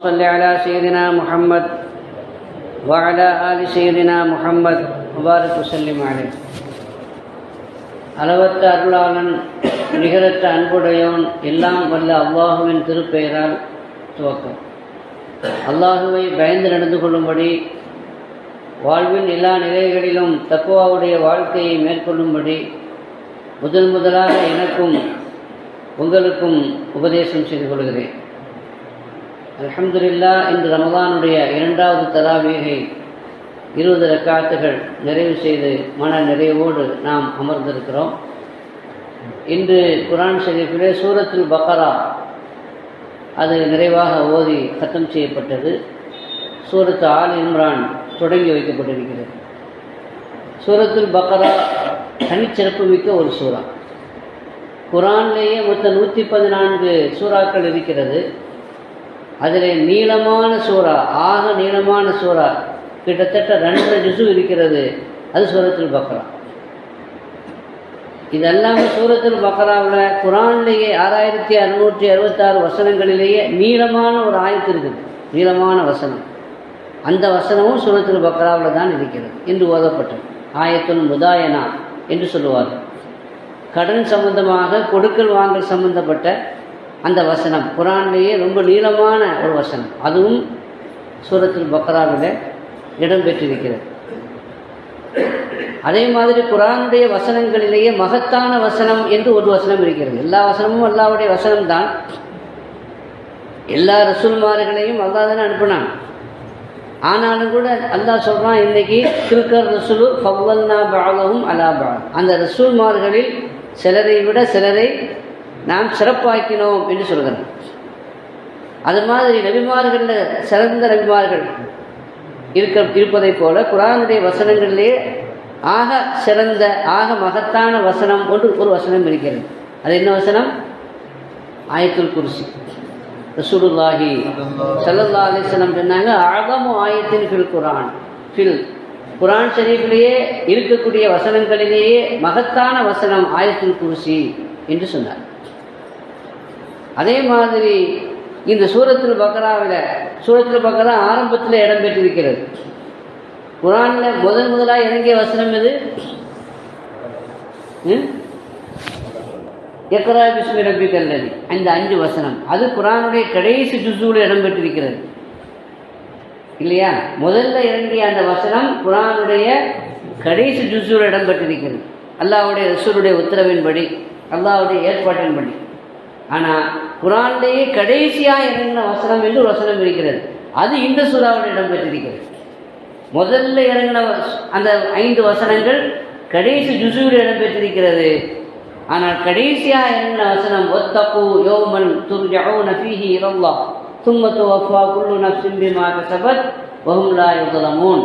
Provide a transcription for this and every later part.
صل على سيدنا محمد وعلى آل سيدنا محمد Mubarak வசல்லிம் அலை அளவற்ற அருளாளன் நிகரற்ற அன்புடையவன் எல்லாம் வல்ல அல்லாஹுவின் திருப்பெயரால் துவக்கம் அல்லாஹுவை பயந்து நடந்து கொள்ளும்படி வாழ்வின் எல்லா நிலைகளிலும் தக்குவாவுடைய வாழ்க்கையை மேற்கொள்ளும்படி முதல் முதலாக எனக்கும் உங்களுக்கும் உபதேசம் செய்து கொள்கிறேன் அலமதுல்லா இந்த ரமதானுடைய இரண்டாவது தராவீகை இருபது ரக்காத்துகள் நிறைவு செய்து மன நிறைவோடு நாம் அமர்ந்திருக்கிறோம். இன்று குரான் ஷரீஃபிலே சூரத்தில் பக்கரா அது நிறைவாக ஓதி சத்தம் செய்யப்பட்டது. சூரத்து ஆல் இம்ரான் தொடங்கி வைக்கப்பட்டிருக்கிறது. சூரத்துல் பக்கரா தனிச்சிறப்பு மிக்க ஒரு சூறா. குரான்லேயே மொத்தம் நூற்றி பதினான்கு சூறாக்கள் இருக்கிறது. அதில் நீளமான சூறா ஆக நீளமான சூறா. கிட்டத்தட்ட ரெண்டரை ஜுசு இருக்கிறது. அது சூரத்தில் பக்ரா. இதெல்லாமே சூரத்தில் பக்ராவில் குரான்லேயே ஆறாயிரத்தி அறுநூற்றி அறுபத்தாறு வசனங்களிலேயே நீளமான ஒரு ஆயத்து இருக்குது. நீளமான வசனம். அந்த வசனமும் சூரத்தில் பக்ராவில் தான் இருக்கிறது என்று ஓதப்பட்டது. ஆயத்துல் முதாயனா என்று சொல்லுவார்கள். கடன் சம்பந்தமாக கொடுக்கல் வாங்கல் சம்பந்தப்பட்ட அந்த வசனம். குரான்லேயே ரொம்ப நீளமான ஒரு வசனம். அதுவும் சூரத்தில் பக்ராவில் இடம்பெற்றிருக்கிறது அதே மாதிரி குரானுடைய வசனங்களிலேயே மகத்தான வசனம் என்று ஒரு வசனம் இருக்கிறது. எல்லா வசனமும் அல்லாவுடைய வசனம்தான். எல்லா ரசூல்மார்களையும் அல்லா தானே அனுப்பினான். ஆனாலும் கூட அல்லாஹ் சொல்கிறான் இன்னைக்கு திருக்கர் ரசூலு ஃபவ்வல்னா பாகவும் அலா பா அந்த ரசூல்மார்களில் சிலரை விட சிலரை நாம் சிறப்பாக்கினோம் என்று சொல்கிறோம் அது மாதிரி நபிமார்களில் சிறந்த நபிமார்கள் இருக்க இருப்பதைப் போல குரானுடைய வசனங்களிலே ஆக சிறந்த ஆக மகத்தான வசனம் ஒன்று ஒரு வசனம் இருக்கிறது. அது என்ன வசனம்? ஆயத்துல் குருசி. ரசூலுல்லாஹி சல்லல்லா அலிஸ்லம் சொன்னாங்க அழகமு ஆயத்தின் ஃபில் குரான். ஃபில். குரான் ஷரீஃபிலேயே இருக்கக்கூடிய வசனங்களிலேயே மகத்தான வசனம் ஆயத்துல் குருசி என்று சொன்னார். அதே மாதிரி இந்த சூரத்தில் பக்கராவில் சூரத்தில் பக்கரா ஆரம்பத்தில் இடம் பெற்றிருக்கிறது. குரானில் முதன் முதலாக இறங்கிய வசனம் எது? எக்கரா பிஸ்மி ரப்பி கல்லதி அந்த அஞ்சு வசனம். அது குரானுடைய கடைசி ஜுசூவில் இடம்பெற்றிருக்கிறது இல்லையா? முதல்ல இறங்கிய அந்த வசனம் குரானுடைய கடைசி ஜுசூவில் இடம்பெற்றிருக்கிறது அல்லாவுடைய ரசூருடைய உத்தரவின்படி அல்லாவுடைய ஏற்பாட்டின்படி. ஆனால் குரான்லேயே கடைசியாக இறங்கின வசனம் என்று ஒரு வசனம் இருக்கிறது? அது இந்த சூறாவில் இடம்பெற்றிருக்கிறது. முதல்ல இறங்கின அந்த ஐந்து வசனங்கள் கடைசி ஜுசூவில் இடம்பெற்றிருக்கிறது. ஆனால் கடைசியாக இறங்கின வசனம்? ஒத்தப்பு யோமன் துர்ஜவு நஃபீஹி இரவா தும்மத்து வஃபா குல்லு நஃப்சிம்பி மாக சபத் வஹும்லா யுதலமோன்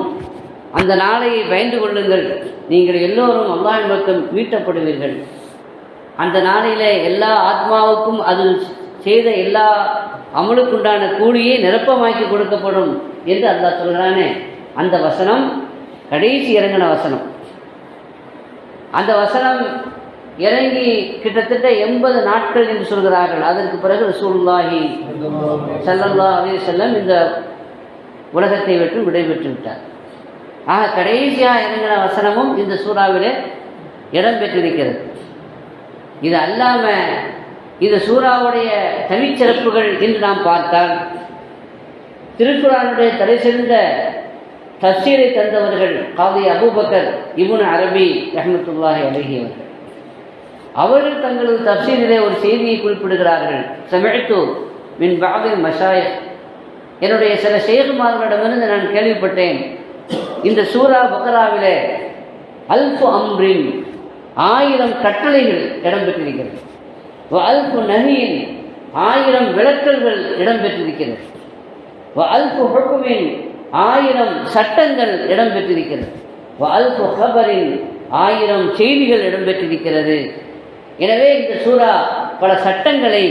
அந்த நாளையை பயந்து கொள்ளுங்கள். நீங்கள் எல்லோரும் அல்லாஹ் பக்கம் மீட்டப்படுவீர்கள். அந்த நாளையில் எல்லா ஆத்மாவுக்கும் அது செய்த எல்லா அமலுக்குண்டான கூலியை நிரப்பமாக்கி கொடுக்கப்படும் என்று அல்லாஹ் சொல்கிறானே அந்த வசனம் கடைசி இறங்கின வசனம். அந்த வசனம் இறங்கி கிட்டத்தட்ட எண்பது நாட்கள் என்று சொல்கிறார்கள். அதற்கு பிறகு ரசூல்லாஹி சல்லல்லா அலி செல்லம் இந்த உலகத்தை விட்டு விடைபெற்று விட்டார். ஆக கடைசியாக இறங்கின வசனமும் இந்த சூறாவிலே இடம்பெற்றிருக்கிறது. இது அல்லாமல் இந்த சூறாவுடைய தனிச்சிறப்புகள் என்று நாம் பார்த்தால் திருக்குறானுடைய தலை சிறந்த தப்சீரை தந்தவர்கள் காதி அபுபக்கர் இபுன் அரபி ரஹமத்துல்லாஹி அழகியவர்கள் அவர்கள். தங்களது தப்சீரிலே ஒரு செய்தியை குறிப்பிடுகிறார்கள். சமைத்து மின் பாபில் மஷாய் என்னுடைய சில சேகுமார்களிடமிருந்து நான் கேள்விப்பட்டேன். இந்த சூரா பக்கராவிலே அல்ஃபு அம்ரின் ஆயிரம் கட்டளைகள் இடம்பெற்றிருக்கிறது. அல்பு நகியின் ஆயிரம் விளக்கல்கள் இடம்பெற்றிருக்கிறது. அல்பு ஹொக்குமின் ஆயிரம் சட்டங்கள் இடம்பெற்றிருக்கிறது. அல்பு ஹபரின் ஆயிரம் செய்திகள் இடம்பெற்றிருக்கிறது. எனவே இந்த சூறா பல சட்டங்களை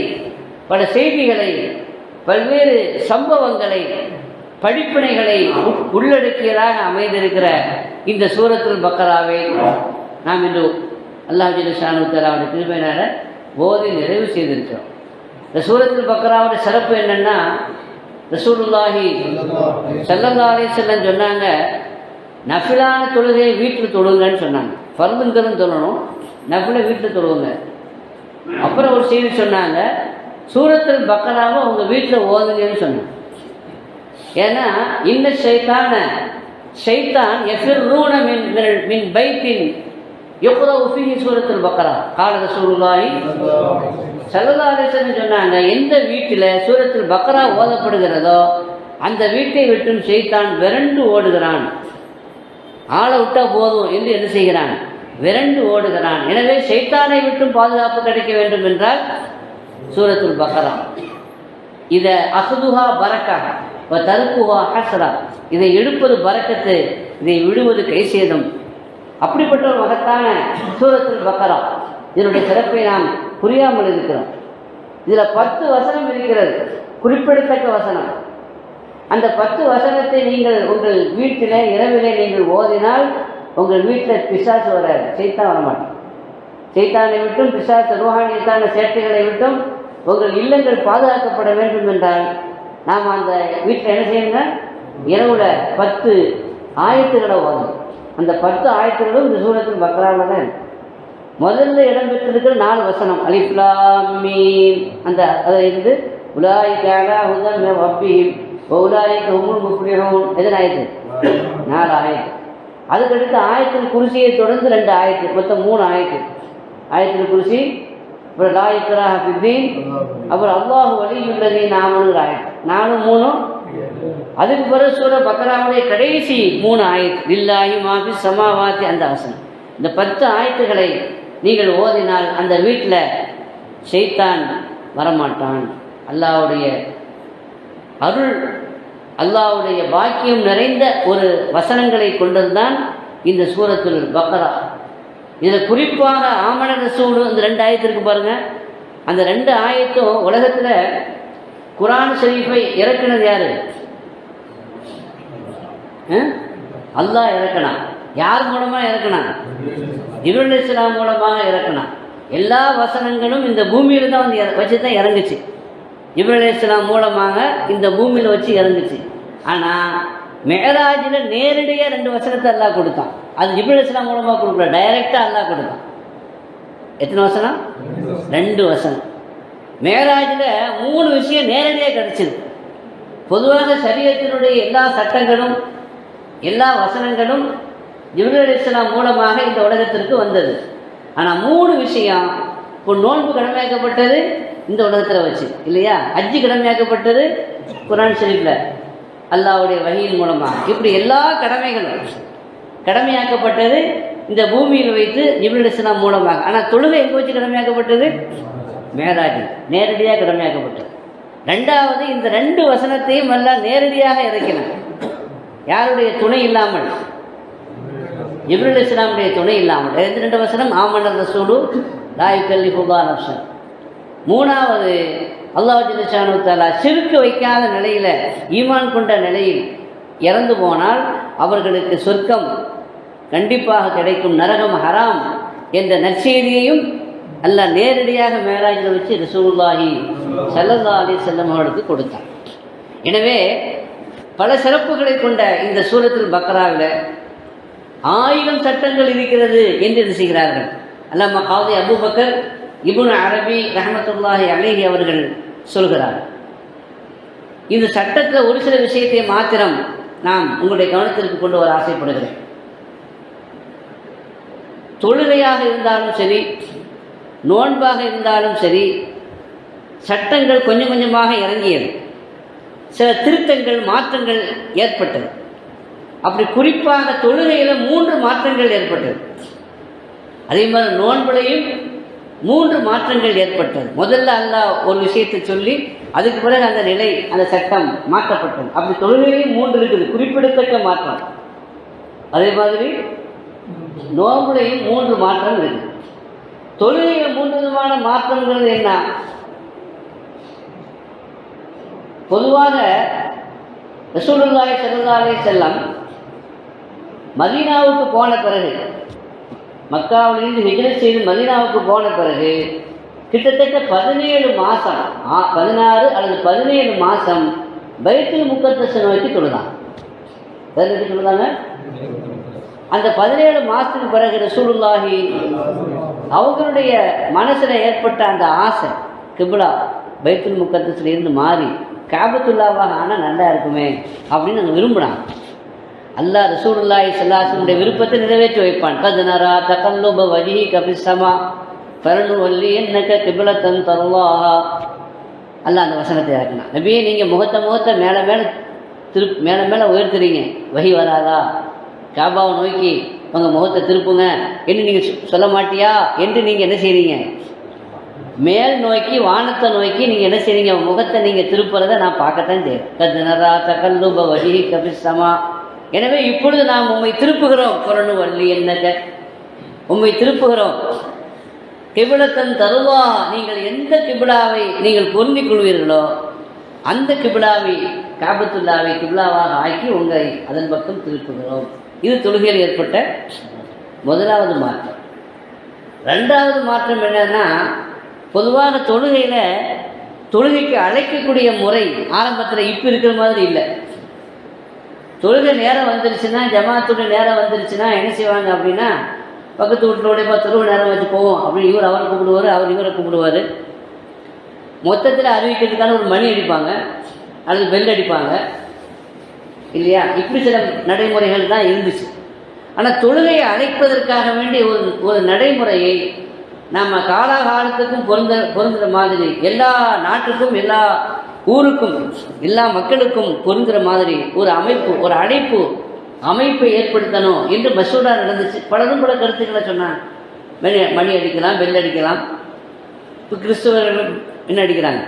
பல செய்திகளை பல்வேறு சம்பவங்களை படிப்பினைகளை உள்ளடக்கியதாக அமைந்திருக்கிற இந்த சூரத்தில் பக்கராவை நாம் இன்று அல்லாஹ் ஷானுத்தர் அவருடைய திருமையினால் ஓதி நிறைவு செய்திருக்கிறோம் இந்த சூரத்தில் பக்கராவுடைய சிறப்பு என்னென்னா ரசூலுல்லாஹி சல்லல்லா அலிசல்லம் சொன்னாங்க நஃபிலான தொழுகையை வீட்டில் தொழுங்கன்னு சொன்னாங்க. ஃபர்துங்கிறதும் தொழணும் நஃபிலை வீட்டில் தொழுவுங்க. அப்புறம் ஒரு செய்தி சொன்னாங்க சூரத்தில் பக்கராவை உங்கள் வீட்டில் ஓதுங்கன்னு சொன்னாங்க. ஏன்னா இன்ன சைத்தான சைத்தான் எஃபிர் ரூன மின்- மின் பைத்தின் யுக்ரவு ஃபீஹி சூரத்தில் பக்கரா கால ரசூலுல்லாஹி ஸல்லல்லாஹு சொன்னாங்க எந்த வீட்டில் சூரத்தில் பக்கரா ஓதப்படுகிறதோ அந்த வீட்டை விட்டும் செய்தான் விரண்டு ஓடுகிறான். ஆளை விட்டா போதும் என்று என்ன செய்கிறான்? விரண்டு ஓடுகிறான். எனவே செய்தானை விட்டும் பாதுகாப்பு கிடைக்க வேண்டும் என்றால் சூரத்துல் பக்கரா இதை அசதுஹா பரக்கா தருப்புஹா ஹசரா இதை எடுப்பது பறக்கத்து இதை விடுவது கைசேதம். அப்படிப்பட்ட ஒரு மகத்தான சூரத்தில் பக்கரா. இதனுடைய சிறப்பை நாம் புரியாமல் இருக்கிறோம். இதில் பத்து வசனம் இருக்கிறது. குறிப்பிடத்தக்க வசனம். அந்த பத்து வசனத்தை நீங்கள் உங்கள் வீட்டில் இரவிலே நீங்கள் ஓதினால் உங்கள் வீட்டில் பிசாசு வராது. செய்தான் வரமாட்டோம் செய்தானை விட்டும் பிசாசு ரூஹானியத்தான சேட்டைகளை விட்டும் உங்கள் இல்லங்கள் பாதுகாக்கப்பட வேண்டும் என்றால் நாம் அந்த வீட்டில் என்ன செய்யணுங்க இரவுல பத்து ஆயத்துக்களை ஓதணும். அந்த பத்து ஆயத்துகளும் இந்த சூரத்தில் பக்கராவில் தான். முதல்ல இடம்பெற்றிருக்கிற நாலு வசனம். அலிப்லாமீன் அந்த அதில் இருந்து உலாய்க்காக ஹுதன் வப்பீம் உலாய்க்கு உமுல் முப்ளிஹூன் எதன் ஆயத்து? நாலு ஆயத்து. அதுக்கடுத்து ஆயத்தில் குருசியை தொடர்ந்து ரெண்டு ஆயத்து. மொத்தம் மூணு ஆயத்து. ஆயத்தில் குருசி அப்புறம் லாயிக்கராக பித்தீன் அப்புறம் அல்லாஹு வலியுள்ளதே நாமனுங்கிற ஆயத்து. நானும் மூணும் அதுக்கு பிறகு சூர பக்கராவுடைய கடைசி மூணு ஆயத்து வில்லாஹி மாபி சமாவாத்தி அந்த ஆசனம். இந்த பத்து ஆயத்துகளை நீங்கள் ஓதினால் அந்த வீட்டில் செய்தான் வரமாட்டான். அல்லாஹ்வுடைய அருள் அல்லாவுடைய பாக்கியம் நிறைந்த ஒரு வசனங்களை கொண்டதுதான் இந்த சூரத்தில் பக்ரா. இதில் குறிப்பாக ஆமண ரசூடு அந்த ரெண்டு ஆயத்திற்கு பாருங்கள் அந்த ரெண்டு ஆயத்தும் உலகத்தில் குரான் ஷரீஃபை இறக்குனது யார்? அல்லா இறக்கணும் யார் மூலமாக இறக்கணும் இருள் இஸ்லாம் மூலமாக இறக்கணும் எல்லா வசனங்களும் இந்த பூமியில் தான் வந்து இற- வச்சு தான் இறங்குச்சு. இபுல் இஸ்லாம் மூலமாக இந்த பூமியில் வச்சு இறங்குச்சு. ஆனால் மேராஜில் நேரடியாக ரெண்டு வசனத்தை எல்லாம் கொடுத்தான். அது இபுல் இஸ்லாம் மூலமாக கொடுக்கல டைரெக்டாக எல்லாம் கொடுத்தான். எத்தனை வசனம்? ரெண்டு வசனம். மேராஜில் மூணு விஷயம் நேரடியாக கிடச்சிது. பொதுவாக சரீரத்தினுடைய எல்லா சட்டங்களும் எல்லா வசனங்களும் ஜிப்ரல் இஸ்லாம் மூலமாக இந்த உலகத்திற்கு வந்தது. ஆனால் மூணு விஷயம் இப்போ நோன்பு கடமையாக்கப்பட்டது இந்த உலகத்தில் வச்சு இல்லையா? அஜ்ஜி கடமையாக்கப்பட்டது குரான் ஷெரீஃபில் அல்லாவுடைய வகையின் மூலமாக. இப்படி எல்லா கடமைகளும் கடமையாக்கப்பட்டது இந்த பூமியில் வைத்து ஜிப்ரல் இஸ்லாம் மூலமாக. ஆனால் தொழுகை எங்கே வச்சு கடமையாக்கப்பட்டது? மேராஜி நேரடியாக கடமையாக்கப்பட்டது. ரெண்டாவது இந்த ரெண்டு வசனத்தையும் எல்லாம் நேரடியாக இறக்கினார் யாருடைய துணை இல்லாமல்? இப்ரல் இஸ்லாமுடைய துணை இல்லாமல். எந்த ரெண்டு வசனம்? ஆமனர் ரசூலு லாய் கல்லி புகா நப்சன் மூணாவது அல்லாஹ் ஜிலிஷானு தாலா சிறுக்கு வைக்காத நிலையில் ஈமான் கொண்ட நிலையில் இறந்து போனால் அவர்களுக்கு சொர்க்கம் கண்டிப்பாக கிடைக்கும் நரகம் ஹராம் என்ற நற்செய்தியையும் அல்ல நேரடியாக மேராஜில் வச்சு ரசூலுல்லாஹி ஸல்லல்லாஹு அலைஹி வஸல்லம் அவர்களுக்கு கொடுத்தார் எனவே பல சிறப்புகளை கொண்ட இந்த சூரத்தில் பக்கராவில் ஆயிரம் சட்டங்கள் இருக்கிறது என்று செய்கிறார்கள்? அல்லாம காவதி அபுபக்கர் இபுன் அரபி ரஹமத்துல்லாஹி அலேஹி அவர்கள் சொல்கிறார். இந்த சட்டத்தில் ஒரு சில விஷயத்தை மாத்திரம் நாம் உங்களுடைய கவனத்திற்கு கொண்டு வர ஆசைப்படுகிறேன். தொழுகையாக இருந்தாலும் சரி நோன்பாக இருந்தாலும் சரி சட்டங்கள் கொஞ்சம் கொஞ்சமாக இறங்கியது. சில திருத்தங்கள் மாற்றங்கள் ஏற்பட்டது. அப்படி குறிப்பாக தொழுகையில் மூன்று மாற்றங்கள் ஏற்பட்டது. அதே மாதிரி நோன்புலையும் மூன்று மாற்றங்கள் ஏற்பட்டது. முதல்ல அல்லாஹ் ஒரு விஷயத்தை சொல்லி அதுக்கு பிறகு அந்த நிலை அந்த சட்டம் மாற்றப்பட்டது. அப்படி தொழுகையிலையும் மூன்று இருக்குது. குறிப்பிடத்தக்க மாற்றம். அதே மாதிரி நோன்புலையும் மூன்று மாற்றம் இருக்குது. தொழுகையில் மூன்று விதமான மாற்றங்கிறது என்ன? பொதுவாக ரசூலுல்லாய் ஸல்லல்லாஹு செல்லம் மதீனாவுக்கு போன பிறகு மக்காவிலிருந்து நிகழ்ச்சி செய்து மதீனாவுக்கு போன பிறகு கிட்டத்தட்ட பதினேழு மாதம் பதினாறு அல்லது பதினேழு மாதம் பைத்தில் முக்கத்தசை நோக்கி தொழுதான். வேறு தொழுதாங்க? அந்த பதினேழு மாதத்துக்கு பிறகு ரசூலுல்லாஹி அவங்களுடைய மனசில் ஏற்பட்ட அந்த ஆசை கிபிலா பைத்துல் முக்கத்தஸில் இருந்து மாறி கேபத்துல்லாவாக ஆனால் நல்லா இருக்குமே அப்படின்னு நாங்கள் விரும்பினாங்க அல்லாஹ் ரசூலுல்லாய் சல்லாசனுடைய விருப்பத்தை நிறைவேற்றி வைப்பான். கதனரா தகல்லுப வஜி கபிசமா பரணு வல்லி என்னக்க கிபிலத்தன் தருவாஹா. அல்ல அந்த வசனத்தை இறக்கினான். நபியே நீங்கள் முகத்தை முகத்தை மேலே மேலே திரு மேலே மேலே உயர்த்துறீங்க. வகி வராதா? காபாவை நோக்கி உங்கள் முகத்தை திருப்புங்க. என்று நீங்கள் சொல்ல மாட்டியா? என்று நீங்கள் என்ன செய்கிறீங்க மேல் நோக்கி வானத்தை நோக்கி நீங்கள் என்ன செய்றீங்க? முகத்தை நீங்கள் திருப்புறதை நான் பார்க்கத்தான் செய்யும் கதனரா தகல்லுப வஜிஹி கபிஸ்ஸமா எனவே இப்பொழுது நாம் உம்மை திருப்புகிறோம். புறணு வள்ளி என்னங்க உண்மை திருப்புகிறோம். கிபிலத்தன் தருவா நீங்கள் எந்த கிபிலாவை நீங்கள் பொருந்திக் கொள்வீர்களோ அந்த கிபிலாவை காபத்துல்லாவை கிபிலாவாக ஆக்கி உங்களை அதன் பக்கம் திருப்புகிறோம். இது தொழுகையில் ஏற்பட்ட முதலாவது மாற்றம். ரெண்டாவது மாற்றம் என்னன்னா பொதுவான தொழுகையில் தொழுகைக்கு அழைக்கக்கூடிய முறை ஆரம்பத்தில் இப்போ இருக்கிற மாதிரி இல்லை. தொழுகை நேரம் வந்துருச்சுன்னா ஜமாத்துடைய நேரம் வந்துருச்சுன்னா என்ன செய்வாங்க அப்படின்னா பக்கத்து வீட்டிலோடைய இப்போ தொழுகை நேரம் வச்சு போவோம் அப்படின்னு இவர் அவரை கூப்பிடுவார் அவர் இவரை கூப்பிடுவார். மொத்தத்தில் அறிவிக்கிறதுக்கான ஒரு மணி அடிப்பாங்க அல்லது பெல் அடிப்பாங்க. இல்லையா? இப்படி சில நடைமுறைகள் தான் இருந்துச்சு. ஆனால் தொழுகையை அழைப்பதற்காக வேண்டிய ஒரு ஒரு நடைமுறையை நாம் காலாகாலத்துக்கும் பொருந்த பொருந்துகிற மாதிரி எல்லா நாட்டுக்கும் எல்லா ஊருக்கும் எல்லா மக்களுக்கும் பொருந்துகிற மாதிரி ஒரு அமைப்பு ஒரு அழைப்பு அமைப்பை ஏற்படுத்தணும் என்று மசூடா நடந்துச்சு. பலரும் பல கருத்துக்களை சொன்னாங்க. மணி மணி அடிக்கலாம் பெல் அடிக்கலாம். இப்போ கிறிஸ்துவர்கள் என்ன அடிக்கிறாங்க?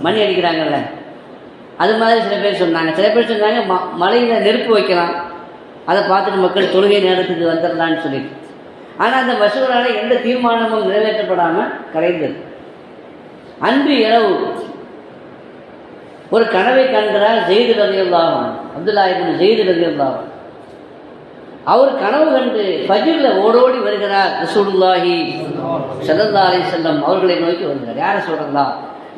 மணி அடிக்கிறாங்கல்ல. அது மாதிரி சில பேர் சொன்னாங்க. சில பேர் சொன்னாங்க ம மலையில் நெருப்பு வைக்கலாம். அதை பார்த்துட்டு மக்கள் தொழுகை நேரத்துக்கு வந்துடலான்னு சொல்லிட்டு. ஆனால் அந்த மசூரால் எந்த தீர்மானமும் நிறைவேற்றப்படாமல் கலைந்தது அன்று இரவு ஒரு கனவை காண்கிறார் ஜெயிது ரதியுல்லாவன் அப்துல்லா இபின் ஜெயிது அவர் கனவு கண்டு பஜிரில் ஓடோடி வருகிறார் ரசூலுல்லாஹி ஸல்லல்லாஹு செல்லம் அவர்களை நோக்கி வருகிறார். யாரை சொல்கிறதா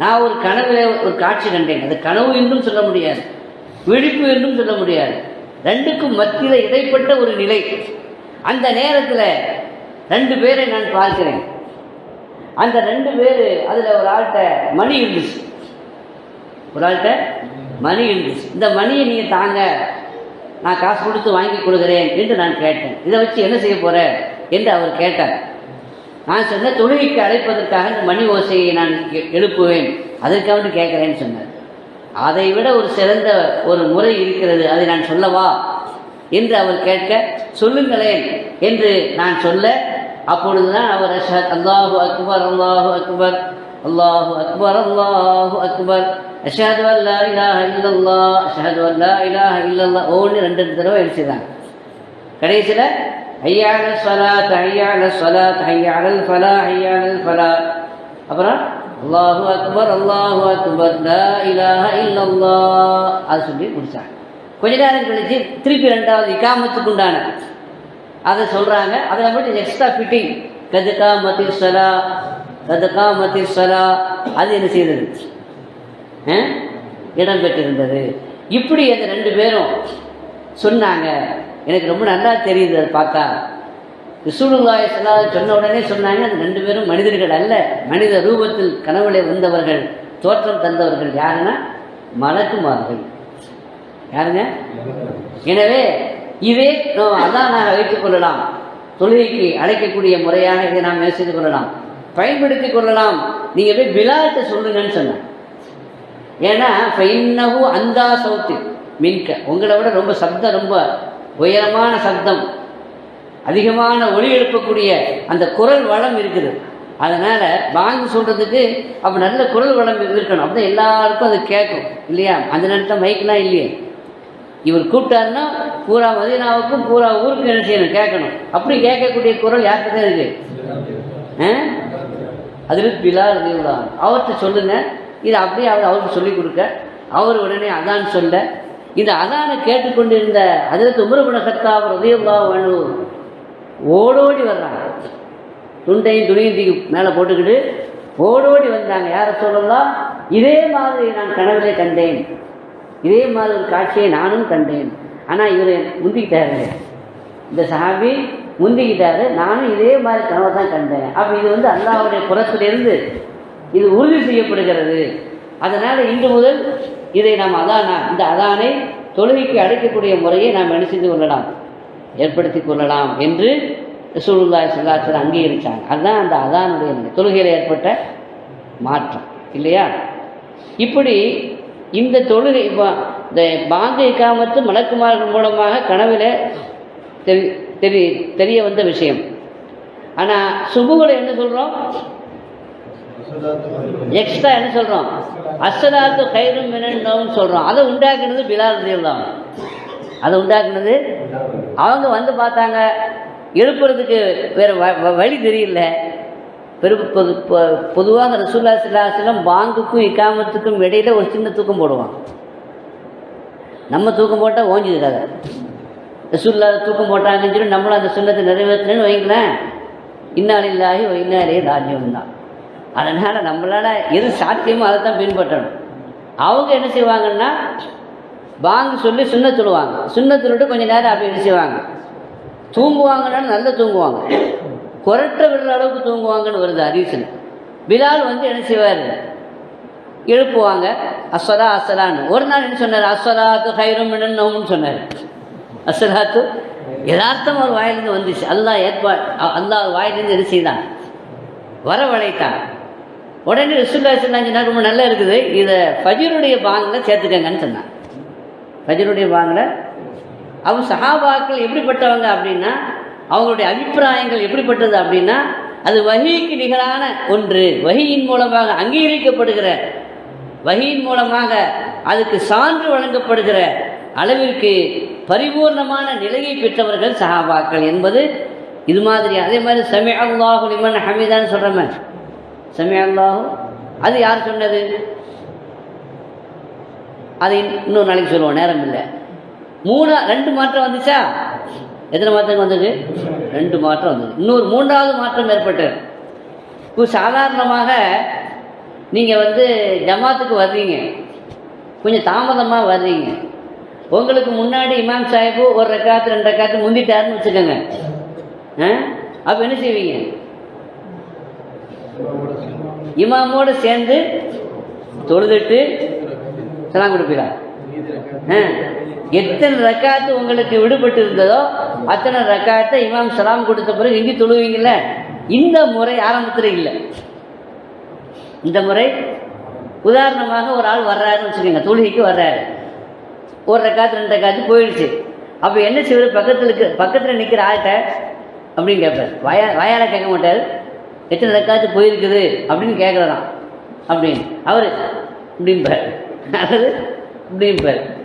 நான் ஒரு கனவில் ஒரு காட்சி கண்டேன். அது கனவு என்றும் சொல்ல முடியாது விழிப்பு என்றும் சொல்ல முடியாது. ரெண்டுக்கும் மத்தியில் இடைப்பட்ட ஒரு நிலை. அந்த நேரத்தில் ரெண்டு பேரை நான் பார்க்கிறேன். அந்த ரெண்டு பேர் அதில் ஒரு ஆள்கிட்ட மணி இருந்துச்சு. ஒரு ஆள்கிட்ட மணி இருந்துச்சு. இந்த மணியை நீங்கள் தாங்க. நான் காசு கொடுத்து வாங்கி கொடுக்குறேன் என்று நான் கேட்டேன். இதை வச்சு என்ன செய்ய போகிற என்று அவர் கேட்டார். நான் சொன்ன தொழுகைக்கு அழைப்பதற்காக இந்த மணி ஓசையை நான் எழுப்புவேன். அதற்காக கேட்குறேன்னு சொன்னார். அதை விட ஒரு சிறந்த ஒரு முறை இருக்கிறது. அதை நான் சொல்லவா? என்று அவர் கேட்க சொல்லுங்களேன் என்று நான் சொல்ல அப்பொழுதுதான் அவர் அஷத் அல்லாஹு அக்பர் அல்லாஹு அக்பர் அல்லாஹு அக்பர் அல்லாஹு அக்பர். அஷாத் அல்லா இலாஹ இல்லல்லா அஷஹது அல்லா இலாஹ இல்லல்லா ஒவ்வொன்று ரெண்டு ரெண்டு தடவை எழுச்சிதாங்க கடைசியில் ஐயாள ஸ்வலா ஐயாள ஸ்வலா ஐயாளல் ஃபலா ஐயாளல் ஃபலா. அப்புறம் அல்லாஹு அக்பர் அல்லாஹு அக்பர் லா இலாஹ இல்லல்லா அது சொல்லி முடிச்சாங்க. கொஞ்ச நேரம் கழிச்சு திருப்பி ரெண்டாவது இக்காமத்துக்குண்டான அதை சொல்கிறாங்க அதில் மட்டும் எக்ஸ்ட்ரா ஃபிட்டிங் கதுகா மத்திர் சலா கதுகா சலா. அது என்ன செய்தது? இடம் பெற்றிருந்தது. இப்படி அந்த ரெண்டு பேரும் சொன்னாங்க. எனக்கு ரொம்ப நல்லா தெரியுது அதை பார்த்தா. ரிசூலுல்லாய் சொல்லாத சொன்ன உடனே சொன்னாங்க அந்த ரெண்டு பேரும் மனிதர்கள் அல்ல. மனித ரூபத்தில் கனவுல வந்தவர்கள் தோற்றம் தந்தவர்கள் யாருன்னா? மலக்குமார்கள். யாருங்க? எனவே இதே அதான் நாங்கள் வைத்துக் கொள்ளலாம். தொழுகைக்கு அழைக்கக்கூடிய முறையாக இதை நாம் என்ன செய்து கொள்ளலாம்? பயன்படுத்திக் கொள்ளலாம். நீங்கள் போய் விழாட்ட சொல்லுங்கன்னு சொன்னேன். ஏன்னா ஃபைன்னஹு அந்தா சவுத்து மின்க. உங்களை விட ரொம்ப சப்தம் ரொம்ப உயரமான சப்தம். அதிகமான ஒளி எழுப்பக்கூடிய அந்த குரல் வளம் இருக்குது. அதனால் வாங்கி சொல்கிறதுக்கு அப்போ நல்ல குரல் வளம் இருக்கணும். அப்போ எல்லாருக்கும் அது கேட்கும் இல்லையா? அந்த நேரத்தில் மைக்கெலாம் இல்லையே. இவர் கூப்பிட்டாருன்னா பூரா மதீனாவுக்கும் பூரா ஊருக்கும் என்ன செய்யணும்? கேட்கணும். அப்படி கேட்கக்கூடிய குரல் யார்கிட்ட தான் இருக்கு அதில் பிலா ரலியல்லாஹு அவர்கிட்ட சொல்லுங்க. இதை அப்படியே அவர் அவருக்கு சொல்லிக் கொடுக்க. அவர் உடனே அதான் சொல்ல. இந்த அதானை கேட்டுக்கொண்டிருந்த அதில் சத்தா கத்தாப் ரதியுல்லாஹு அன்ஹு ஓடோடி வர்றாங்க. துண்டையும் துணியும் தூக்கி மேலே போட்டுக்கிட்டு ஓடோடி வந்தாங்க. யாரை சொல்லலாம்? இதே மாதிரி நான் கனவிலே கண்டேன். இதே மாதிரி ஒரு காட்சியை நானும் கண்டேன். ஆனால் இவர் முந்திக்கிட்டாரு. இந்த சஹாபி முந்திக்கிட்டாரு. நானும் இதே மாதிரி கனவை தான் கண்டேன். அப்போ இது வந்து அல்லாவுடைய புறத்திலிருந்து இது உறுதி செய்யப்படுகிறது. அதனால் இன்று முதல் இதை நாம் அதானா இந்த அதானை தொழுகைக்கு அடைக்கக்கூடிய முறையை நாம் என்ன செய்து கொள்ளலாம்? ஏற்படுத்தி கொள்ளலாம் என்று ரசூலுல்லாஹி ஸல்லல்லாஹு அங்கீகரித்தாங்க அதுதான் அந்த அதானுடைய தொழுகையில் ஏற்பட்ட மாற்றம். இல்லையா? இப்படி இந்த தொழுகை இப்போ இந்த பாங்க இக்காமத்து மலக்குமார்கள் மூலமாக கனவில் தெரி தெரி தெரிய வந்த விஷயம். ஆனால் சுபுகளை என்ன சொல்கிறோம் எக்ஸ்ட்ரா என்ன சொல்கிறோம் அசலாத்து கயிறும் மினன்னு சொல்கிறோம் அதை உண்டாக்குனது பிலால் தான் அதை உண்டாக்குனது அவங்க வந்து பார்த்தாங்க எழுப்புறதுக்கு வேறு வழி தெரியல. பெரு பொது பொதுவாக ரசூல்லா சிலாசிலம் பாங்குக்கும் இக்காமத்துக்கும் இடையில ஒரு சின்ன தூக்கம் போடுவாங்க நம்ம தூக்கம் போட்டால் ஓஞ்சிருக்காது கதை. ரசூல்லா தூக்கம் போட்டாங்கன்னு சொல்லி நம்மளும் அந்த சுண்ணத்தை நிறைவேற்றணும்னு வைங்களேன். இன்னாலில்லாஹி இன்னாலே ராஜ்யம் தான். அதனால் நம்மளால் எது சாத்தியமோ அதை தான் பின்பற்றணும். அவங்க என்ன செய்வாங்கன்னா பாங்கு சொல்லி சுண்ண சொல்லுவாங்க சுண்ண சொல்லிட்டு கொஞ்சம் நேரம் அப்படி என்ன செய்வாங்க? தூங்குவாங்கன்னா நல்லா தூங்குவாங்க. குரட்ட விடுற அளவுக்கு தூங்குவாங்கன்னு வருது ஹதீஸில். பிலால் வந்து என்ன செய்வார்? எழுப்புவாங்க அஸ்வரா அஸ்வரான்னு ஒரு நாள் என்ன சொன்னார்? அஸ்வராத்து ஹைரம் நோம்னு சொன்னார். அஸ்வராத்து யதார்த்தம் ஒரு வாயிலிருந்து வந்துச்சு. அல்லாஹ் ஏற்பா அல்லாஹ் வாயிலிருந்து என்ன செய்தான்? வரவழைத்தான். உடனே ரசூல்லா சொன்னாங்க ரொம்ப நல்லா இருக்குது. இதை ஃபஜருடைய பாங்கில் சேர்த்துக்கங்கன்னு சொன்னான் ஃபஜருடைய பாங்கில் அவங்க சஹாபாக்கள் எப்படிப்பட்டவங்க அப்படின்னா அவங்களுடைய அபிப்பிராயங்கள் எப்படிப்பட்டது அப்படின்னா அது வகைக்கு நிகரான ஒன்று. வகையின் மூலமாக அங்கீகரிக்கப்படுகிற வகையின் மூலமாக அதுக்கு சான்று வழங்கப்படுகிற அளவிற்கு பரிபூர்ணமான நிலையை பெற்றவர்கள் சஹாபாக்கள் என்பது இது மாதிரி. அதே மாதிரி சமி அல்லாஹு லிமன் ஹமீதான்னு சொல்கிறோமே சமி அல்லாஹு அது யார் சொன்னது? அதை இன்னொரு நாளைக்கு சொல்லுவோம் நேரம் இல்லை. மூணு ரெண்டு மாற்றம் வந்துச்சா? எத்தனை மாற்றம் வந்தது? ரெண்டு மாற்றம் வந்தது. இன்னொரு மூன்றாவது மாற்றம் ஏற்பட்டது. இப்போ சாதாரணமாக நீங்கள் வந்து ஜமாத்துக்கு வர்றீங்க. கொஞ்சம் தாமதமாக வர்றீங்க. உங்களுக்கு முன்னாடி இமாம் சாஹிப்பு ஒரு ரெக்காத்து ரெண்டு ரெக்காத்து முந்திட்டாருன்னு வச்சுக்கோங்க. ஆ? அப்போ என்ன செய்வீங்க? இமாமோடு சேர்ந்து தொழுதுட்டு சலாம் கொடுப்பீங்களா ஆ? எத்தனை ரக்காத்து உங்களுக்கு விடுபட்டு இருந்ததோ அத்தனை ரக்காத்தை இமாம் சலாம் கொடுத்த பிறகு எங்கே தொழுவீங்கல்ல? இந்த முறை ஆரம்பத்தில் இல்லை. இந்த முறை உதாரணமாக ஒரு ஆள் வர்றாருன்னு வச்சுக்கோங்க தொழுகைக்கு வர்றாரு. ஒரு ரக்காத்து ரெண்டு ரக்காத்து போயிடுச்சு. அப்போ என்ன செய்வது? பக்கத்தில் இருக்க பக்கத்தில் நிற்கிற ஆட்ட அப்படின்னு கேட்பார் வயா வயால கேட்க மாட்டார். எத்தனை ரக்காத்து போயிருக்குது அப்படின்னு கேட்குறதான் அப்படின்னு. அவர் இப்படிம்பார். அல்லது இப்படிம்பார்.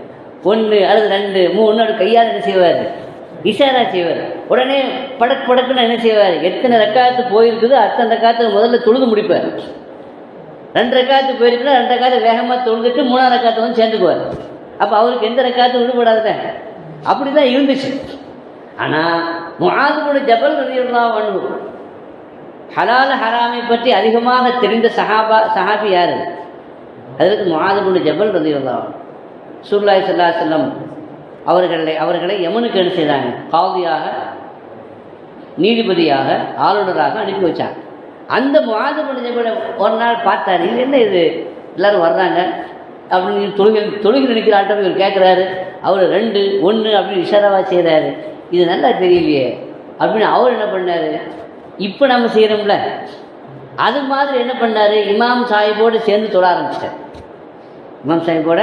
ஒன்று அல்லது ரெண்டு மூணு அவர் கையால் என்ன செய்வார்? இஷாரா செய்வார். உடனே படக் படக்குன்னு என்ன செய்வார்? எத்தனை ரக்காத்து போயிருக்குதோ அத்தனை ரக்காத்து முதல்ல தொழுது முடிப்பார். ரெண்டு ரக்காத்து போயிருக்குன்னா ரெண்டு ரக்காத்து வேகமாக தொழுதுட்டு மூணாவது ரக்காத்தை வந்து சேர்ந்துக்குவார். அப்போ அவருக்கு எந்த ரக்காத்தும் விடுபடாதுல அப்படி தான் இருந்துச்சு ஆனால் முகாதுபுட ஜபல் ரதியுல்லா வண்ணு ஹலால் ஹராமை பற்றி அதிகமாக தெரிந்த சஹாபா சஹாபி யார்? அதற்கு முகாதுபுட ஜபல் ரதியுல்லா சூர்லாய் சல்லா செல்லம் அவர்களை அவர்களை யமனுக்கு என்ன செய்தாங்க? காவதியாக நீதிபதியாக ஆளுநராக அனுப்பி வச்சாங்க. அந்த மாதம் முடிஞ்ச கூட ஒரு நாள் பார்த்தாரு. இது என்ன இது? எல்லோரும் வர்றாங்க. அப்படின்னு தொழுகை தொழுகை நினைக்கிற ஆட்டம் இவர் கேட்குறாரு அவர் ரெண்டு ஒன்று அப்படின்னு இஷாராவாக செய்கிறாரு இது நல்லா தெரியலையே. அப்படின்னு அவர் என்ன பண்ணார்? இப்போ நம்ம செய்கிறோம்ல அது மாதிரி என்ன பண்ணார்? இமாம் சாஹிப்போடு சேர்ந்து தொழ ஆரம்பிச்சிட்டார். இமாம் சாஹிப்போட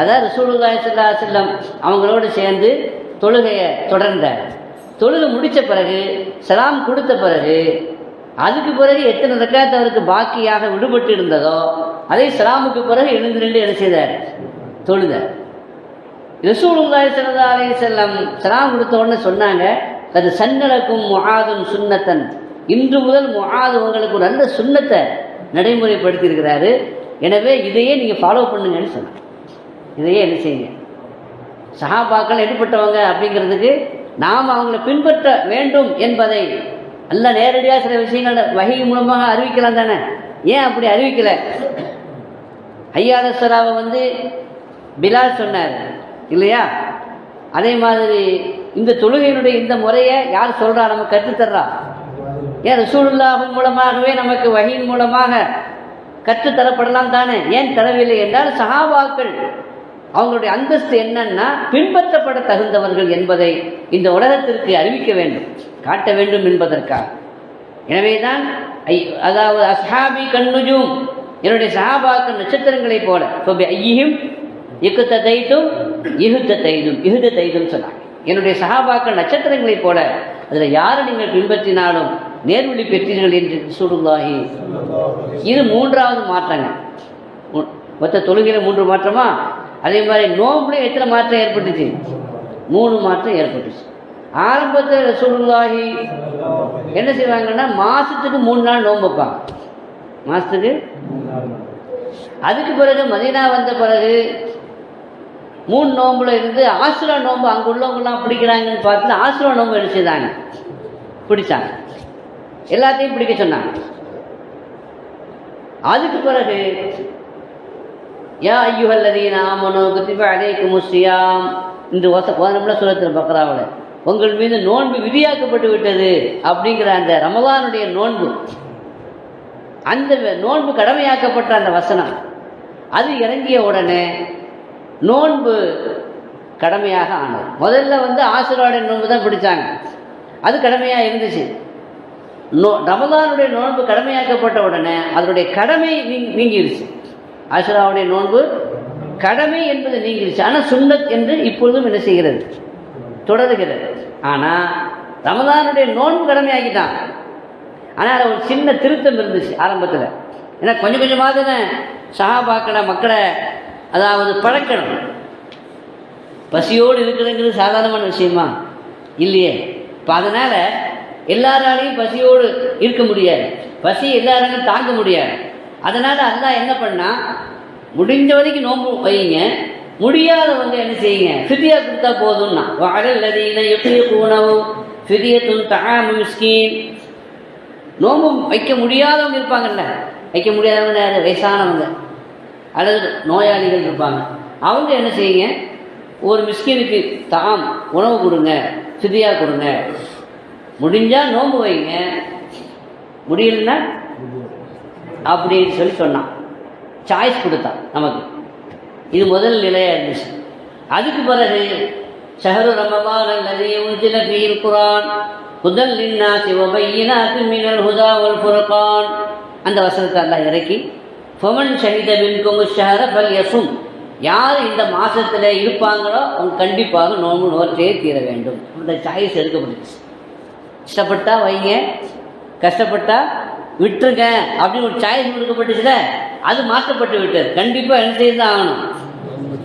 அதாவது ரசூலுல்லாய் ஸல்லல்லாஹு செல்லம் அவங்களோடு சேர்ந்து தொழுகையை தொடர்ந்தார். தொழுகை முடித்த பிறகு சலாம் கொடுத்த பிறகு அதுக்கு பிறகு எத்தனை ரக்காத்து அவருக்கு பாக்கியாக விடுபட்டு இருந்ததோ அதை சலாமுக்கு பிறகு எழுந்து நின்று என்ன செய்தார்? தொழுதார். ரசூலுல்லாய் சல்லா அலைஹி செல்லம் சலாம் கொடுத்த உடனே சொன்னாங்க அது சன்னலக்கும் முஆதும் சுன்னத்தன். இன்று முதல் முஆது உங்களுக்கு ஒரு நல்ல சுண்ணத்தை நடைமுறைப்படுத்தியிருக்கிறாரு. எனவே இதையே நீங்கள் ஃபாலோ பண்ணுங்கன்னு சொன்னாங்க இதையே என்ன செய்யுங்க? சஹாபாக்கள் எடுப்பட்டவங்க அப்படிங்கிறதுக்கு நாம் அவங்கள பின்பற்ற வேண்டும் என்பதை அல்ல நேரடியாக சில விஷயங்கள் வகை மூலமாக அறிவிக்கலாம் தானே? ஏன் அப்படி அறிவிக்கலை? ஐயாதஸ்வராவை வந்து பிலால் சொன்னார் இல்லையா? அதே மாதிரி இந்த தொழுகையினுடைய இந்த முறையை யார் சொல்கிறா நம்ம கற்றுத்தர்றா ஏன் ரசூலுல்லாவின் மூலமாகவே நமக்கு வகையின் மூலமாக கற்றுத்தரப்படலாம் தானே? ஏன் தரவில்லை என்றால் சஹாபாக்கள் அவங்களுடைய அந்தஸ்து என்னன்னா பின்பற்றப்பட தகுந்தவர்கள் என்பதை இந்த உலகத்திற்கு அறிவிக்க வேண்டும் காட்ட வேண்டும் என்பதற்காக. எனவேதான் ஐ- அதாவது அஸ்ஹாபி கண்ணுஜும் என்னுடைய சஹாபாக்கள் நட்சத்திரங்களைப் போல ஐயும் இகுத்த தைத்தும் இகுத்த தைதும் இகுத தைதும் சொன்னாங்க. என்னுடைய சஹாபாக்கள் நட்சத்திரங்களைப் போல அதில் யாரை நீங்கள் பின்பற்றினாலும் நேர்வழி பெற்றீர்கள் என்று சூடுல்லாஹி இது மூன்றாவது மாற்றங்க மற்ற மொத்த தொழுகையில் மூன்று மாற்றமா? அதே மாதிரி நோம்புல எத்தனை மாற்றம் ஏற்பட்டுச்சு? மூணு மாற்றம் ஏற்பட்டுச்சு. ஆரம்பத்தில் ரசூலுல்லாஹி என்ன செய்வாங்கன்னா மாதத்துக்கு மூணு நாள் நோன்பு வைப்பாங்க. மாதத்துக்கு அதுக்கு பிறகு மதினா வந்த பிறகு மூணு நோம்புல இருந்து ஆசுரா நோம்பு அங்கே உள்ளவங்கலாம் பிடிக்கிறாங்கன்னு பார்த்து ஆசுரா நோம்பு என்ன செய்தாங்க? பிடிச்சாங்க. எல்லாத்தையும் பிடிக்க சொன்னாங்க. அதுக்கு பிறகு யா ஐயுஹல்லதீன ஆமனோ குத்திப அதே முஸ்லியாம் இந்த வச கோதனம்ல சுரத்தில் பக்ராவில் உங்கள் மீது நோன்பு விதியாக்கப்பட்டு விட்டது அப்படிங்கிற அந்த ரமதானுடைய நோன்பு. அந்த நோன்பு கடமையாக்கப்பட்ட அந்த வசனம். அது இறங்கிய உடனே நோன்பு கடமையாக ஆனது. முதல்ல வந்து ஆசீர்வாடைய நோன்பு தான் பிடிச்சாங்க. அது கடமையாக இருந்துச்சு. நோ ரமதானுடைய நோன்பு கடமையாக்கப்பட்ட உடனே அதனுடைய கடமை நீங் நீங்கிருச்சு. ஆசுராவுடைய நோன்பு கடமை என்பது நீங்கிருச்சு ஆனால் சுண்ணத் என்று இப்பொழுதும் என்ன செய்கிறது? தொடருகிறது. ஆனால் ரமதானுடைய நோன்பு கடமையாக்கிட்டான் ஆனால் அதில் ஒரு சின்ன திருத்தம் இருந்துச்சு ஆரம்பத்தில். ஏன்னா கொஞ்சம் கொஞ்சமாக தானே சஹாபாக்களை மக்களை அதாவது பழக்கணும். பசியோடு இருக்கிறதுங்கிறது சாதாரணமான விஷயமா? இல்லையே. இப்போ அதனால் எல்லாராலையும் பசியோடு இருக்க முடியாது. பசி எல்லாராலையும் தாங்க முடியாது. அதனால் அல்லாஹ் என்ன பண்ணால் முடிஞ்ச வரைக்கும் நோன்பு வைங்க. முடியாதவங்க என்ன செய்யுங்க? ஃபிதியா கொடுத்தா போதும்னா வஅலல்லதீன உணவு ஃபிதியத்துன் தஆமு மிஸ்கீன். நோம்பு வைக்க முடியாதவங்க இருப்பாங்கல்ல? வைக்க முடியாதவங்க யார்? வயசானவங்க. அல்லது நோயாளிகள் இருப்பாங்க. அவங்க என்ன செய்யுங்க? ஒரு மிஸ்கினுக்கு தாம் உணவு கொடுங்க ஃபிதியாக கொடுங்க. முடிஞ்சால் நோன்பு வைங்க. முடியலன்னா அப்படின்னு சொல்லி சொன்னான். சாய்ஸ் கொடுத்தான் நமக்கு. இது முதல் நிலையாக இருந்துச்சு. அதுக்கு பிறகு ஷஹரு ரமதான் அல்லது உதில ஃபீல் குரான் ஹுதல் நின்னா சிவபையினா மினல் ஹுதா ஒல் ஃபுர்கான். அந்த வசனத்தை எல்லாம் இறக்கி ஃபமன் ஷஹித மின்கும் ஷஹர ஃபல் யசும் யார் இந்த மாதத்தில் இருப்பாங்களோ அவங்க கண்டிப்பாக நோம்பு நோற்றே தீர வேண்டும். அந்த சாய்ஸ் எடுக்கப்பட்டுச்சு. இஷ்டப்பட்டா வைங்க கஷ்டப்பட்டா விட்டுருங்க அப்படின்னு ஒரு சாய்ஸ் கொடுக்கப்பட்டுச்சுல அது மாற்றப்பட்டு விட்டது. கண்டிப்பாக என்ன செய்து தான் ஆகணும்?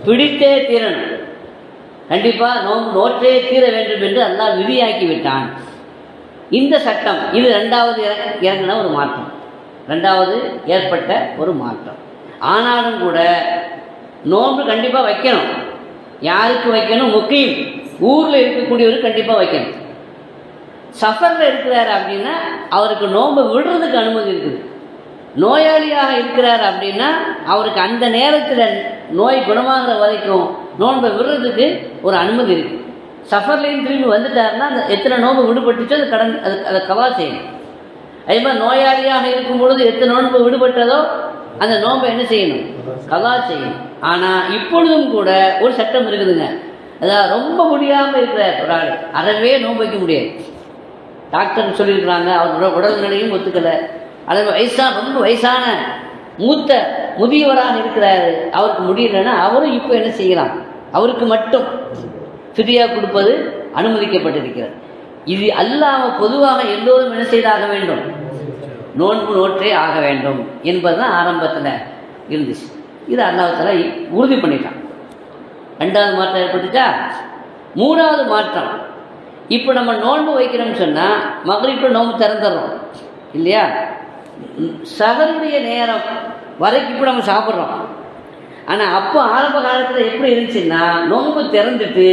பிடித்தே தீரணும். கண்டிப்பாக நோன்பு நோற்றே தீர வேண்டும் என்று அல்லாஹ் விதியாக்கி விட்டான். இந்த சட்டம் இது ரெண்டாவது இறங்கின ஒரு மாற்றம். ரெண்டாவது ஏற்பட்ட ஒரு மாற்றம். ஆனாலும் கூட நோன்பு கண்டிப்பாக வைக்கணும். யாருக்கு வைக்கணும்? முக்கியம். ஊரில் இருக்கக்கூடியவர் கண்டிப்பாக வைக்கணும். சஃபரில் இருக்கிறார் அப்படின்னா அவருக்கு நோன்பை விடுறதுக்கு அனுமதி இருக்குது. நோயாளியாக இருக்கிறார் அப்படின்னா அவருக்கு அந்த நேரத்தில் நோய் குணமாகிற வரைக்கும் நோன்பை விடுறதுக்கு ஒரு அனுமதி இருக்குது சஃபர்லேயும் திரும்பி வந்துட்டாருன்னா அந்த எத்தனை நோன்பு விடுபட்டுச்சோ அது கடன் அது அதை கவா செய்யணும். அதே மாதிரி நோயாளியாக இருக்கும் பொழுது எத்தனை நோன்பு விடுபட்டதோ அந்த நோன்பை என்ன செய்யணும்? கவா செய்யணும். ஆனால் இப்பொழுதும் கூட ஒரு சட்டம் இருக்குதுங்க. அதாவது ரொம்ப முடியாமல் இருக்கிறார் ஒரு ஆள். அறவே நோன்பு வைக்க முடியாது. டாக்டர் சொல்லியிருக்கிறாங்க. அவரோட உடல்நிலையும் ஒத்துக்கலை. அல்லது வயசான ரொம்ப வயசான மூத்த முதியவராக இருக்கிறாரு. அவருக்கு முடியலன்னா அவரும் இப்போ என்ன செய்யலாம்? அவருக்கு மட்டும் ஃப்ரீயாக கொடுப்பது அனுமதிக்கப்பட்டிருக்கிறது. இது அல்லாமல் பொதுவாக எல்லோரும் என்ன செய்தாக வேண்டும்? நோன்பு நோற்றே ஆக வேண்டும் என்பதுதான் ஆரம்பத்தில் இருந்துச்சு. இது அல்லாவத்தில் உறுதி பண்ணிட்டான். ரெண்டாவது மாற்றம் ஏற்பட்டுச்சா? மூணாவது மாற்றம். இப்போ நம்ம நோன்பு வைக்கிறோம்னு சொன்னால் மகளிர் நோன்பு திறந்துடுறோம். இல்லையா? சகருடைய நேரம் வரைக்கும் இப்போ நம்ம சாப்பிட்றோம். ஆனால் அப்போ ஆரம்ப காலத்தில் எப்படி இருந்துச்சுன்னா நோன்பு திறந்துட்டு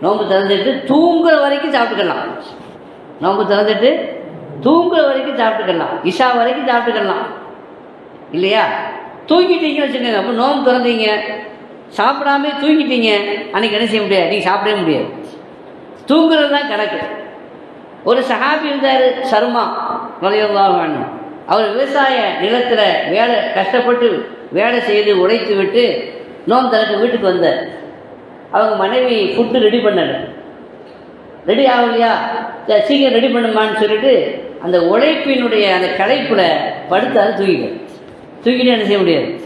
நோன்பு திறந்துட்டு தூங்குற வரைக்கும் சாப்பிட்டுக்கலாம். நோன்பு திறந்துட்டு தூங்குற வரைக்கும் சாப்பிட்டுக்கலாம். இஷா வரைக்கும் சாப்பிட்டுக்கலாம். இல்லையா? தூங்கிட்டீங்கன்னு வச்சுக்கோங்க. அப்போ நோன்பு திறந்தீங்க. சாப்பிடாம தூங்கிட்டீங்க. அன்றைக்கி என்ன செய்ய முடியாது? நீங்கள் சாப்பிடவே முடியாது. தூங்குறது தான் கணக்கு. ஒரு சஹாபி இருந்தார் சர்மா நுழையவாங்க அவர் விவசாய நிலத்தில் வேலை கஷ்டப்பட்டு வேலை செய்து உழைத்து விட்டு நோம் தனக்கு வீட்டுக்கு வந்தார். அவங்க மனைவி ஃபுட்டு ரெடி பண்ணல. ரெடி ஆகலையா? சீக்கிரம் ரெடி பண்ணுமான்னு சொல்லிட்டு அந்த உழைப்பினுடைய அந்த களைப்பில் படுத்தாரு தூக்கிட்டார் தூக்கிட்டு என்ன செய்ய முடியாது?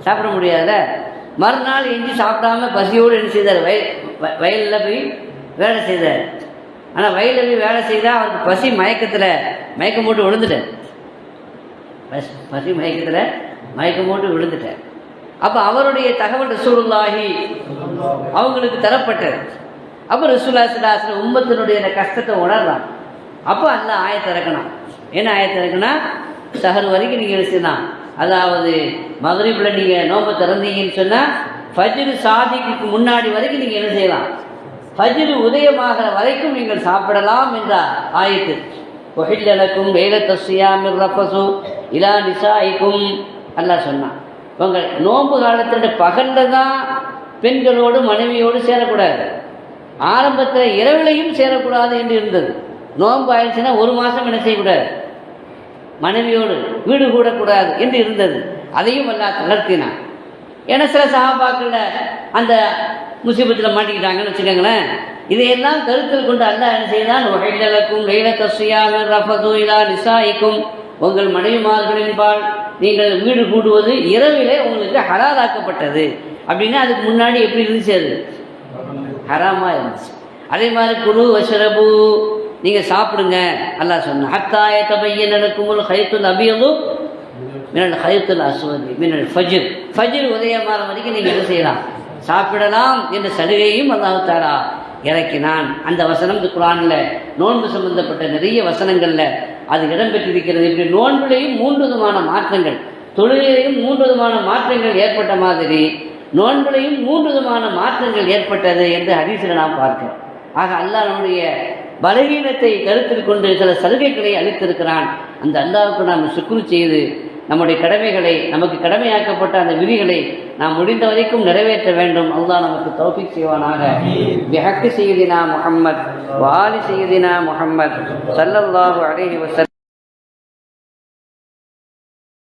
சாப்பிட முடியாதுல்ல? மறுநாள் எஞ்சி சாப்பிடாம பசியோடு என்ன செய்தார்? வயல் வ- வயலில் போய் வேலை செய்தார் ஆனால் வயலில் போய் வேலை செய்தால் அவருக்கு பசி மயக்கத்தில் மயக்கம் போட்டு விழுந்துட்டார் பஸ் பசி மயக்கத்தில் மயக்கம் போட்டு விழுந்துட்டார் அப்போ அவருடைய தகவல் ரசூலுல்லாஹி அவங்களுக்கு தரப்பட்டது. அப்போ ரசூல்லா சிலாசில் உம்மத்தினுடைய அந்த கஷ்டத்தை உணர்றான். அப்போ அந்த ஆயத்தை இறக்கணும் என்ன ஆயத்தை இறக்குனா சஹர் வரைக்கும் நீங்கள் செய்யலாம் அதாவது மதுரைப்பில் நீங்கள் நோம்பை திறந்தீங்கன்னு சொன்னால் ஃபஜ்ரு சாதிக்கு முன்னாடி வரைக்கும் நீங்கள் என்ன செய்யலாம்? ஃபஜ்ரு உதயமாகிற வரைக்கும் நீங்கள் சாப்பிடலாம் என்றார். ஆயத்து ஒஹில்லலக்கும் வேலத்த சியாமிர் ரஃபசு இலா நிசாய்க்கும் அல்லாஹ் சொன்னான். உங்கள் நோன்பு காலத்தில் பகலில் தான் பெண்களோடு மனைவியோடு சேரக்கூடாது. ஆரம்பத்தில் இரவிலையும் சேரக்கூடாது என்று இருந்தது. நோன்பு ஆயிடுச்சுன்னா ஒரு மாதம் என்ன செய்யக்கூடாது? மனைவியோடு வீடு கூடக்கூடாது என்று இருந்தது. அதையும் அல்லாஹ் தளர்த்தினான். ஏன்னா சில சகாபாக்கள் அந்த முசீபத்தில் மாட்டிக்கிட்டாங்கன்னு வச்சுக்கோங்களேன். இதையெல்லாம் கருத்தில் கொண்டு அல்ல என்ன செய்தான்? வகைலக்கும் லைலத்த சுயாமின் ரஃபது இலா நிசாய்க்கும் உங்கள் மனைவிமார்களின் பால் நீங்கள் வீடு கூடுவது இரவிலே உங்களுக்கு ஹலாலாக்கப்பட்டது. அப்படின்னா அதுக்கு முன்னாடி எப்படி இருந்துச்சு அது? ஹராமாக இருந்துச்சு. அதே மாதிரி குரு வசரபு நீங்கள் சாப்பிடுங்க அல்லா சொன்ன ஹத்தாய தபையன் நடக்குமுல் ஹைத்துல் அபியது மினல் ஹைத்துல் அஸ்வதி மினல் ஃபஜிர். ஃபஜிர் உதயமாற வரைக்கும் நீங்கள் என்ன செய்யலாம்? சாப்பிடலாம் என்ற சலுகையும் அல்லாவுத்தாரா இறக்கினான். அந்த வசனம் இந்த குரானில் நோன்பு சம்பந்தப்பட்ட நிறைய வசனங்களில் அது இடம்பெற்றிருக்கிறது. இப்படி நோன்பிலையும் மூன்று விதமான மாற்றங்கள் தொழுகையிலையும் மூன்று விதமான மாற்றங்கள் ஏற்பட்ட மாதிரி நோன்பிலையும் மூன்று விதமான மாற்றங்கள் ஏற்பட்டது என்று ஹதீஸில் நாம் பார்க்கிறோம். ஆக அல்லாஹ் நம்முடைய பலவீனத்தை கருத்தில் கொண்டு சில சலுகைகளை அளித்திருக்கிறான். அந்த அல்லாவுக்கு நாம் சுக்குரு செய்து நம்முடைய கடமைகளை நமக்கு கடமையாக்கப்பட்ட அந்த விதிகளை நாம் முடிந்த வரைக்கும் நிறைவேற்ற வேண்டும். அல்லாஹ் நமக்கு தௌஃபீக் செய்வானாக. பிஹக்கு செய்தினா முஹம்மத் வாலி செய்தினா முஹம்மத். ஸல்லல்லாஹு அலைஹி வஸல்லம்.